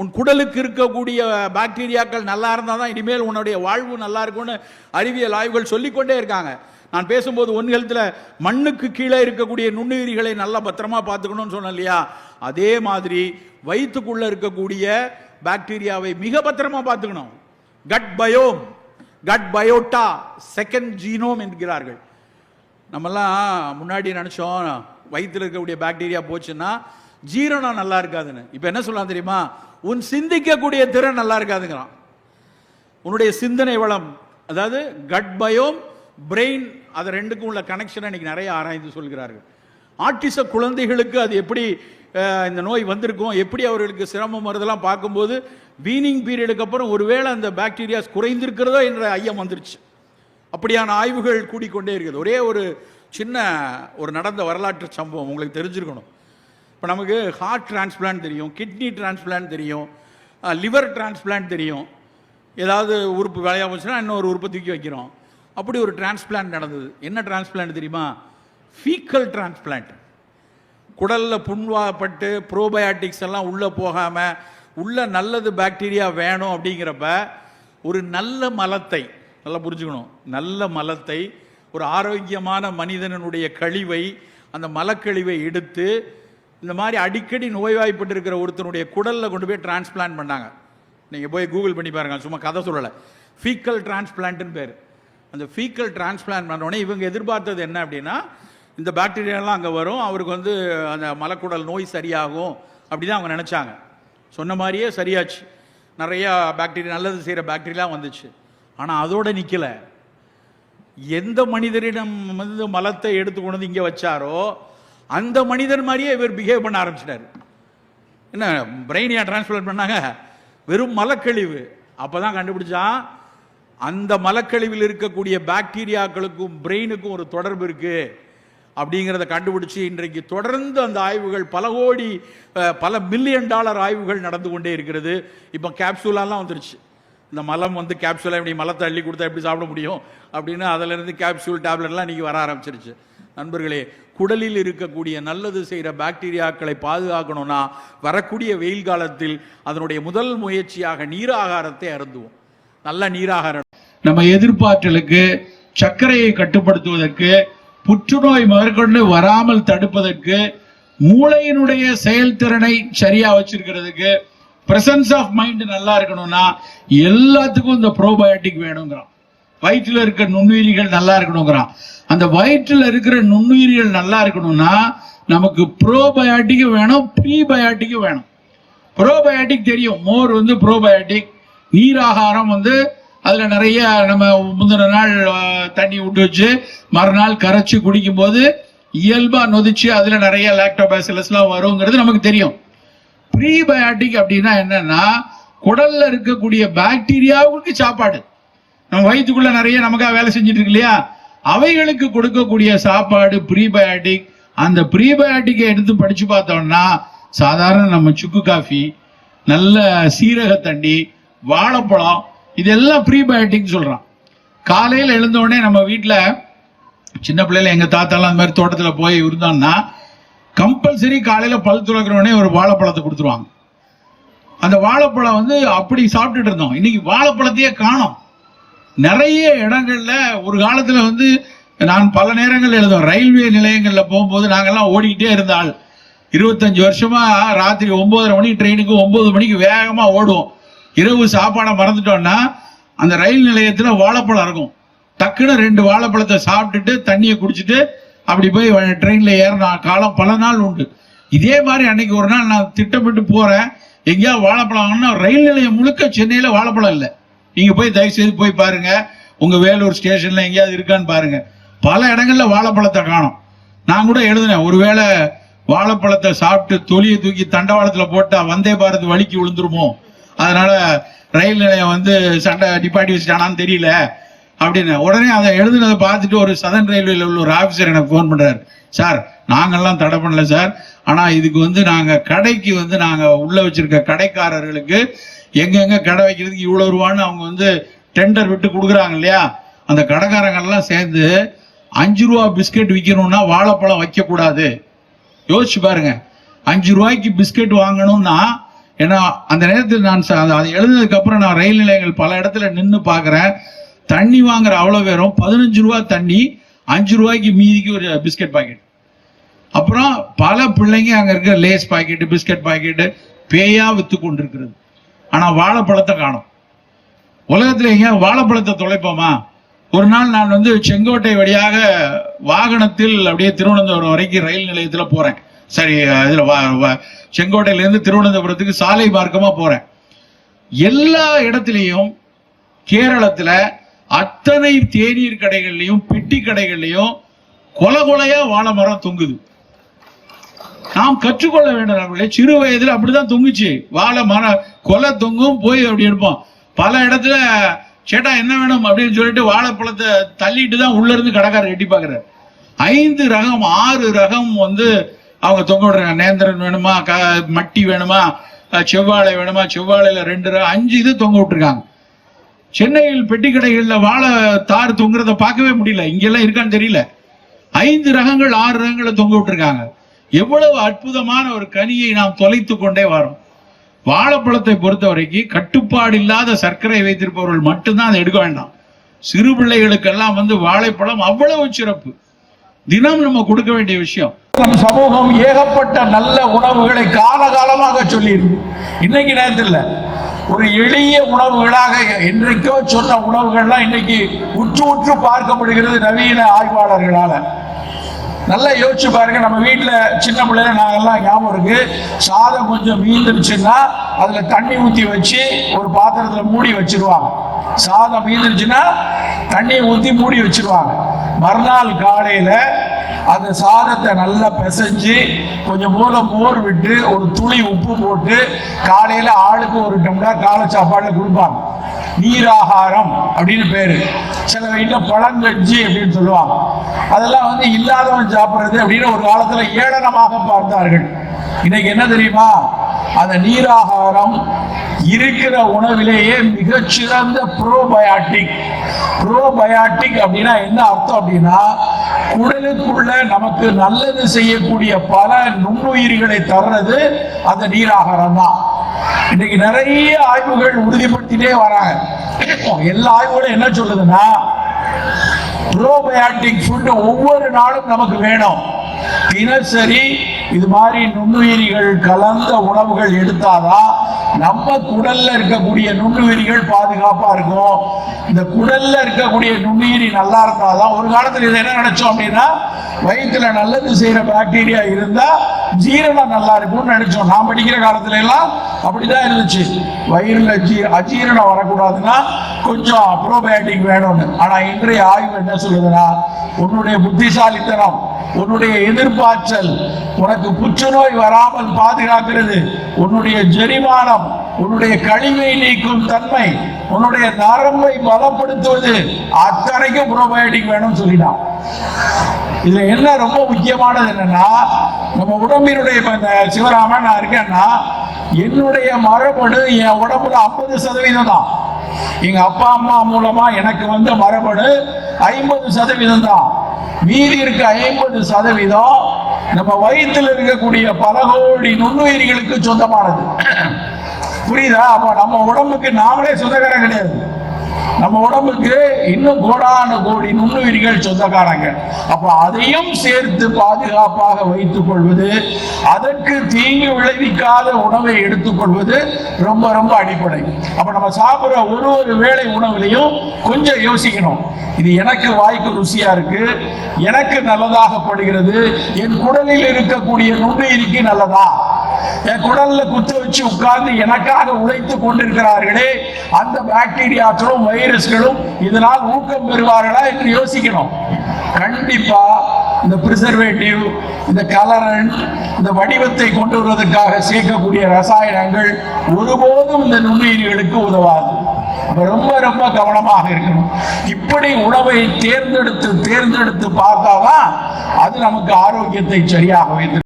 உன் குடலுக்கு இருக்கக்கூடிய பாக்டீரியாக்கள் நல்லா இருந்தால் தான் இனிமேல் உன்னுடைய வாழ்வு நல்லா இருக்கும்னு அறிவியல் ஆய்வுகள் சொல்லிக்கொண்டே இருக்காங்க. நான் பேசும்போது ஒன் ஹெல்த்தில் மண்ணுக்கு கீழே இருக்கக்கூடிய நுண்ணுயிரிகளை நல்லா பத்திரமா பார்த்துக்கணும்னு சொன்னேன் இல்லையா? அதே மாதிரி வயிற்றுக்குள்ளே இருக்கக்கூடிய பாக்டீரியாவை மிக பத்திரமா பார்த்துக்கணும். Gut biome gut biota second genome என்கிறார்கள். நம்மெல்லாம் முன்னாடி நினச்சோம் வயிற்றில் இருக்கக்கூடிய பாக்டீரியா போச்சுன்னா ஜீரணம் நல்லா இருக்காதுன்னு. இப்போ என்ன சொல்லலாம் தெரியுமா? உன் சிந்திக்கக்கூடிய திறன் நல்லா இருக்காதுங்கிறான். உன்னுடைய சிந்தனை வளம் அதாவது கட் பயோம் பிரெயின் அது ரெண்டுக்கும் உள்ள கனெக்ஷனை இன்னைக்கு நிறைய ஆராய்ந்து சொல்கிறார்கள். ஆட்டிச குழந்தைகளுக்கு அது எப்படி இந்த நோய் வந்திருக்கும் எப்படி அவர்களுக்கு சிரமம் வருதெல்லாம் பார்க்கும்போது வீனிங் பீரியடுக்கு அப்புறம் ஒருவேளை அந்த பாக்டீரியாஸ் குறைந்திருக்கிறதோ என்ற ஐயம் வந்துருச்சு. அப்படியான ஆய்வுகள் கூடிக்கொண்டே இருக்குது. ஒரே ஒரு சின்ன ஒரு நடந்த வரலாற்று சம்பவம் உங்களுக்கு தெரிஞ்சிருக்கணும். இப்போ நமக்கு ஹார்ட் டிரான்ஸ்பிளான்ட் தெரியும் கிட்னி டிரான்ஸ்பிளான்ட் தெரியும் லிவர் டிரான்ஸ்பிளான்ட் தெரியும். ஏதாவது உறுப்பு வேலையாக போச்சுன்னா இன்னொரு உறுப்பை தூக்கி வைக்கிறோம். அப்படி ஒரு டிரான்ஸ்பிளான்ட் நடந்தது. என்ன டிரான்ஸ்பிளான்ட் தெரியுமா? ஃபீக்கல் டிரான்ஸ்பிளான்ட் குடலில் புண்வாப்பட்டு ப்ரோபயாட்டிக்ஸ் எல்லாம் உள்ளே போகாமல் உள்ள நல்லது பாக்டீரியா வேணும் அப்படிங்கிறப்ப ஒரு நல்ல மலத்தை நல்லா புரிஞ்சுக்கணும். நல்ல மலத்தை ஒரு ஆரோக்கியமான மனிதனுடைய கழிவை அந்த மலக்கழிவை எடுத்து இந்த மாதிரி அடிக்கடி நோய்வாய்ப்பட்டு இருக்கிற ஒருத்தனுடைய குடலில் கொண்டு போய் டிரான்ஸ்பிளான்ட் பண்ணாங்க. நீங்கள் போய் கூகுள் பண்ணி பாருங்கள் சும்மா கதை சொல்லலை. ஃபீக்கல் டிரான்ஸ்பிளான்ட்னு பேர். அந்த ஃபீக்கல் டிரான்ஸ்பிளான்ட் பண்ண உடனே இவங்க எதிர்பார்த்தது என்ன அப்படின்னா இந்த பாக்டீரியாலாம் அங்கே வரும் அவருக்கு வந்து அந்த மலக்குடல் நோய் சரியாகும் அப்படி தான் அவங்க நினச்சாங்க. சொன்ன மாதிரியே சரியாச்சு. நிறையா பாக்டீரியா நல்லது செய்கிற பாக்டீரியாலாம் வந்துச்சு. ஆனால் அதோடு நிற்கலை எந்த மனிதரிடம் வந்து மலத்தை எடுத்து கொண்டு வந்து இங்கே வச்சாரோ அந்த மனிதர் மாதிரியே இவர் பிஹேவ் பண்ண ஆரம்பிச்சிட்டாரு. என்ன பிரெயினியா டிரான்ஸ்பிளர் பண்ணாங்க? வெறும் மலக்கழிவு. அப்போதான் கண்டுபிடிச்சான் அந்த மலக்கழிவில் இருக்கக்கூடிய பாக்டீரியாக்களுக்கும் பிரெயினுக்கும் ஒரு தொடர்பு இருக்கு. அப்படிங்கிறத கண்டுபிடிச்சு இன்றைக்கு தொடர்ந்து அந்த ஆய்வுகள் பல கோடி பல மில்லியன் டாலர் ஆய்வுகள் நடந்து கொண்டே இருக்கிறது. இப்போ கேப்சூலாலாம் வந்துருச்சு. இந்த மலம் வந்து கேப்சூலாக இப்படி மலத்தை அள்ளி கொடுத்தா எப்படி சாப்பிட முடியும்? அப்படின்னு அதிலிருந்து கேப்சூல் டேப்லெட்லாம் இன்றைக்கி வர ஆரம்பிச்சிருச்சு. நண்பர்களே குடலில் இருக்கக்கூடிய நல்லது செய்கிற பாக்டீரியாக்களை பாதுகாக்கணும்னா வரக்கூடிய வெயில் காலத்தில் அதனுடைய முதல் முயற்சியாக நீராகாரத்தை அருந்துவோம். நல்ல நீராகாரம். நம்ம எதிர்பார்த்தலுக்கு சர்க்கரையை கட்டுப்படுத்துவதற்கு புற்றுநோய் முதற்கொண்டு வராமல் தடுப்பதற்கு மூளையினுடைய செயல்திறனை சரியா வச்சிருக்கிறதுக்கு பிரசன்ஸ் ஆஃப் மைண்ட் நல்லா இருக்கணும்னா எல்லாத்துக்கும் இந்த ப்ரோபயோட்டிக் வேணுங்கிறான். வயிற்றுல இருக்க நுண்ணுயிரிகள் நல்லா இருக்கணுங்கிறான். அந்த வயிற்றில் இருக்கிற நுண்ணுயிரிகள் நல்லா இருக்கணும்னா நமக்கு ப்ரோபயோட்டிக் வேணும் ப்ரீபயோட்டிக் வேணும். ப்ரோபயாட்டிக் தெரியும். மோர் வந்து ப்ரோபயாட்டிக் நீராகாரம் வந்து அதில் நிறைய நம்ம முந்தின நாள் தண்ணி விட்டு வச்சு மறுநாள் கரைச்சி குடிக்கும்போது இயல்பாக நொதிச்சு அதில் நிறைய லாக்டோபாசிலஸ்லாம் வருங்கிறது நமக்கு தெரியும். ப்ரீபயாட்டிக் அப்படின்னா என்னன்னா குடல்ல இருக்கக்கூடிய பாக்டீரியாவுக்கு சாப்பாடு. நம்ம வயிற்றுக்குள்ள நிறைய நமக்காக வேலை செஞ்சுட்டு இருக்கு இல்லையா? அவைகளுக்கு கொடுக்கக்கூடிய சாப்பாடு ப்ரீபயாட்டிக் அந்த ப்ரீபயாட்டிக்கை எடுத்து படிச்சு பார்த்தோம்னா சாதாரண நம்ம சுக்கு காஃபி நல்ல சீரக தண்ணி வாழைப்பழம் இதெல்லாம் ப்ரீபயாட்டிக் சொல்றான். காலையில் எழுந்தோடனே நம்ம வீட்டில் சின்ன பிள்ளைல எங்க தாத்தாலாம் அந்த மாதிரி தோட்டத்தில் போய் இருந்தான்னா கம்பல்சரி காலையில் பல் துளக்கிற ஒரு வாழைப்பழத்தை கொடுத்துருவாங்க. அந்த வாழைப்பழம் வந்து அப்படி சாப்பிட்டுட்டு இருந்தோம். இன்னைக்கு வாழைப்பழத்தையே காணும். நிறைய இடங்கள்ல ஒரு காலத்துல வந்து நான் பல நேரங்கள் எழுதும் ரயில்வே நிலையங்கள்ல போகும்போது நாங்கெல்லாம் ஓடிக்கிட்டே இருந்தால் இருபத்தஞ்சு வருஷமா ராத்திரி ஒன்பதரை மணிக்கு ட்ரெயினுக்கு ஒன்பது மணிக்கு வேகமா ஓடுவோம். இரவு சாப்பாடை மறந்துட்டோம்னா அந்த ரயில் நிலையத்துல வாழைப்பழம் இருக்கும். டக்குன்னு ரெண்டு வாழைப்பழத்தை சாப்பிட்டுட்டு தண்ணியை குடிச்சிட்டு அப்படி போய் ட்ரெயின்ல ஏறின காலம் பல நாள் உண்டு. இதே மாதிரி அன்னைக்கு ஒரு நாள் நான் திட்டமிட்டு போறேன். எங்கேயாவது வாழைப்பழம் வாங்கினா ரயில் நிலையம் முழுக்க சென்னையில வாழைப்பழம் இல்லை. நீங்க போய் தயவு செய்து போய் பாருங்க. உங்க வேலூர் ஸ்டேஷன்ல எங்கேயாவது இருக்கான்னு பாருங்க. பல இடங்கள்ல வாழைப்பழத்தை காணும். நான் கூட எழுதினேன். ஒருவேளை வாழைப்பழத்தை சாப்பிட்டு தொலியை தூக்கி தண்டவாளத்துல போட்டா வந்தே பாரத் வலிக்கு விழுந்துருமோ? அதனால ரயில் நிலையம் வந்து சண்டை நிப்பாட்டி வச்சுட்டானான்னு தெரியல. அப்படின்னு. உடனே அதை எழுதுனதை பார்த்துட்டு ஒரு சதன் ரயில்வேல உள்ள ஒரு ஆபீசர் எனக்கு ஃபோன் பண்றாரு. சார் நாங்கள்லாம் தடை பண்ணல சார். ஆனால் இதுக்கு வந்து நாங்கள் கடைக்கு வந்து நாங்கள் உள்ளே வச்சிருக்க கடைக்காரர்களுக்கு எங்கெங்க கடை வைக்கிறதுக்கு இவ்வளோ ரூபான்னு அவங்க வந்து டெண்டர் விட்டு கொடுக்குறாங்க இல்லையா? அந்த கடைக்காரங்கள்லாம் சேர்ந்து அஞ்சு ரூபா பிஸ்கெட் விற்கணும்னா வாழைப்பழம் வைக்கக்கூடாது. யோசிச்சு பாருங்க. அஞ்சு ரூபாய்க்கு பிஸ்கெட் வாங்கணும்னா ஏன்னா அந்த நேரத்தில் நான் அதை அது எழுதுனதுக்கு அப்புறம் நான் ரயில் நிலையங்கள் பல இடத்துல நின்று பார்க்குறேன். தண்ணி வாங்குற அவ்வளோ பேரும் பதினஞ்சு ரூபா தண்ணி அஞ்சு ரூபாய்க்கு மீதிக்கு ஒரு பிஸ்கட் பாக்கெட். அப்புறம் பல பிள்ளைங்க அங்க இருக்க லேஸ் பாக்கெட்டு பிஸ்கட் பாக்கெட்டு பேயா வித்து கொண்டிருக்கிறது. ஆனா வாழைப்பழத்தை காணும். உலகத்துல எங்க வாழைப்பழத்தை தொலைப்போமா? ஒரு நாள் நான் வந்து செங்கோட்டை வழியாக வாகனத்தில் அப்படியே திருவனந்தபுரம் வரைக்கும் ரயில் நிலையத்தில் போறேன். சரி இதில் வா- வா- திருவனந்தபுரத்துக்கு சாலை மார்க்கமாக போறேன். எல்லா இடத்துலையும் கேரளத்தில் அத்தனை தேநீர் கடைகள்லயும் பெட்டி கடைகள்லயும் கொலை கொலையா வாழை மரம் தொங்குது. நாம் கற்றுக்கொள்ள வேண்டும் நண்பர்களே சிறு வயதுல அப்படிதான் தொங்குச்சு. வாழை மரம் கொலை தொங்கும் போய் அப்படி எடுப்போம். பல இடத்துல சேட்டா என்ன வேணும் அப்படின்னு சொல்லிட்டு வாழைப்பழத்தை தள்ளிட்டு தான் உள்ள இருந்து கடைக்காரர் எட்டி பாக்குறாரு ஐந்து ரகம் ஆறு ரகம் வந்து அவங்க தொங்க விடுறாங்க. நேந்திரன் வேணுமா க மட்டி வேணுமா செவ்வாழை வேணுமா செவ்வாழையில ரெண்டு ரகம் அஞ்சு இது தொங்க விட்டுருக்காங்க. சென்னையில் பெட்டி கடைகள்ல வாழை தார் தொங்குறத பார்க்கவே முடியல. இங்கெல்லாம் இருக்கான்னு தெரியல. ஐந்து ரகங்கள் ஆறு ரகங்களை தொங்க விட்டுருக்காங்க. எவ்வளவு அற்புதமான ஒரு கனியை நாம் தொலைத்து கொண்டே வரோம். வாழைப்பழத்தை பொறுத்த வரைக்கும் கட்டுப்பாடு இல்லாத சர்க்கரை வைத்திருப்பவர்கள் மட்டும்தான் அதை எடுக்க வேண்டாம். சிறு பிள்ளைகளுக்கெல்லாம் வந்து வாழைப்பழம் அவ்வளவு சிறப்பு. தினம் நம்ம கொடுக்க வேண்டிய விஷயம். நம் சமூகம் ஏகப்பட்ட நல்ல உணவுகளை காலகாலமாக சொல்லியிருக்கு. இன்னைக்கு நேரத்தில் ஒரு எளிய உணவுகளாக என்றைக்கோ சொன்ன உணவுகள்லாம் இன்னைக்கு உற்று உற்று பார்க்கப்படுகிறது நவீன ஆய்வாளர்களால. நல்லா யோசிச்சு பாருங்க நம்ம வீட்டில் சின்ன பிள்ளைல நாங்கெல்லாம் ஞாபகம் இருக்கு. சாதம் கொஞ்சம் மீந்துருச்சுன்னா அதில் தண்ணி ஊற்றி வச்சு ஒரு பாத்திரத்தில் மூடி வச்சிருவாங்க. சாதம் மீந்துருச்சுன்னா தண்ணியை ஊற்றி மூடி வச்சிருவாங்க. மறுநாள் காலையில் அந்த சாதத்தை நல்லா பிசைஞ்சு கொஞ்சம் போல மோர் விட்டு ஒரு துளி உப்பு போட்டு காலையில் ஆளுக்கு ஒரு டம்ளர் காலை சாப்பாடுல கொடுப்பாங்க. நீராகாரம் அப்படின்னு பேரு. சில வீட்டில் பழங்கஞ்சி அப்படின்னு சொல்லுவாங்க. அதெல்லாம் வந்து இல்லாதவன் சாப்பிட்றது அப்படின்னு ஒரு காலத்தில் ஏளனமாக பார்த்தார்கள். இன்னைக்கு என்ன தெரியுமா? அந்த நீராகாரம் இருக்கிற உணவிலேயே மிகச்சிறந்த ப்ரோபயாட்டிக் ப்ரோபயாட்டிக் அப்படின்னா என்ன அர்த்தம் அப்படின்னா குடலுக்குள்ள நமக்கு நல்லது செய்யக்கூடிய பல நுண்ணுயிர்களை தர்றது அந்த நீராகாரம் தான். இன்னைக்கு நிறைய ஆய்வுகள் உறுதிப்படுத்திட்டே வராங்க. எல்லா ஆய்வுகளும் என்ன சொல்லுதுன்னா ப்ரோபயாட்டிக் ஃபுட் ஒவ்வொரு நாளும் நமக்கு வேணும். தினசரி இது மாதிரி நுண்ணுயிரிகள் கலந்த உணவுகள் எடுத்தாதான் நம்ம குடல்ல இருக்கக்கூடிய நுண்ணுயிரிகள் பாதுகாப்பா இருக்கும். இந்த குடல்ல இருக்கக்கூடிய நுண்ணுயிரி நல்லா இருந்தாதான் ஒரு காலத்துல இதை என்ன நினைச்சோம் அப்படின்னா வயிற்றுல நல்லது செய்யற பாக்டீரியா இருந்தா ஜீரணம் நல்லா இருக்கும்னு நினைச்சோம். நான் படிக்கிற காலத்துல எல்லாம் அப்படிதான் இருந்துச்சு. வயிறுல ஜீ அஜீரணம் வரக்கூடாதுன்னா கொஞ்சம் ப்ரோபயோட்டிக் வேணும்னு. ஆனா இன்றைய ஆய்வு என்ன சொல்லுதுன்னா உன்னுடைய புத்திசாலித்தனம் உன்னுடைய எதிர்பார்த்தல் உனக்கு புற்றுநோய் வராமல் பாதுகாக்கிறது உன்னுடைய ஜெரிமானம் உன்னுடைய கழிவை நீக்கும் தன்மை உன்னுடைய நரம்பை பலப்படுத்துவது அத்தனைக்கும் ப்ரோபயோட்டிக் வேணும்னு சொல்லிட்டான். இதுல என்ன ரொம்ப முக்கியமானது என்னன்னா நம்ம உடம்பினுடைய இந்த சிவராமன் நான் இருக்கேன்னா என்னுடைய மரபணு என் உடம்புல ஐம்பது சதவீதம் தான். எங்க அப்பா அம்மா மூலமா எனக்கு வந்த மரபணு ஐம்பது சதவீதம் தான். மீதி இருக்க ஐம்பது சதவீதம் நம்ம வயிற்றில் இருக்கக்கூடிய பல கோடி நுண்ணுயிரிகளுக்கு சொந்தமானது. புரியுதா? அப்ப நம்ம உடம்புக்கு நாமளே சொந்தக்காரன் கிடையாது. நம்ம உடம்புக்கு இன்னும் கோடான கோடி நுண்ணுயிரிகள் சொந்தக்காரங்க. அப்ப அதையும் சேர்த்து பாதுகாப்பாக வைத்துக் கொள்வது அதற்கு தீங்கு விளைவிக்காத உணவை எடுத்துக்கொள்வது ரொம்ப ரொம்ப அடிப்படை. அப்ப நம்ம சாப்பிடுற ஒரு ஒரு வேளை உணவுலையும் கொஞ்சம் யோசிக்கணும். இது எனக்கு வாய்க்கு ருசியா இருக்கு எனக்கு நல்லதாக படுகிறது என் குடலில் இருக்கக்கூடிய நுண்ணுயிரிக்கு நல்லதா? என் குடல்ல குத்த வச்சு உட்கார்ந்து எனக்காக உழைத்து கொண்டிருக்கிறார்களே அந்த பாக்டீரியாக்களும் வைரஸ்களும் இதனால் ஊக்கம் பெறுவார்களா என்று யோசிக்கணும். கண்டிப்பா இந்த பிரிசர்வேட்டிவ் இந்த கலரன் இந்த வடிவத்தை கொண்டு வருவதற்காக சேர்க்கக்கூடிய ரசாயனங்கள் ஒருபோதும் இந்த நுண்ணுயிரிகளுக்கு உதவாது. ரொம்ப ரொம்ப கவனமாக இருக்கணும். இப்படி உணவை தேர்ந்தெடுத்து தேர்ந்தெடுத்து பார்த்தாதான் அது நமக்கு ஆரோக்கியத்தை சரியாக வைத்து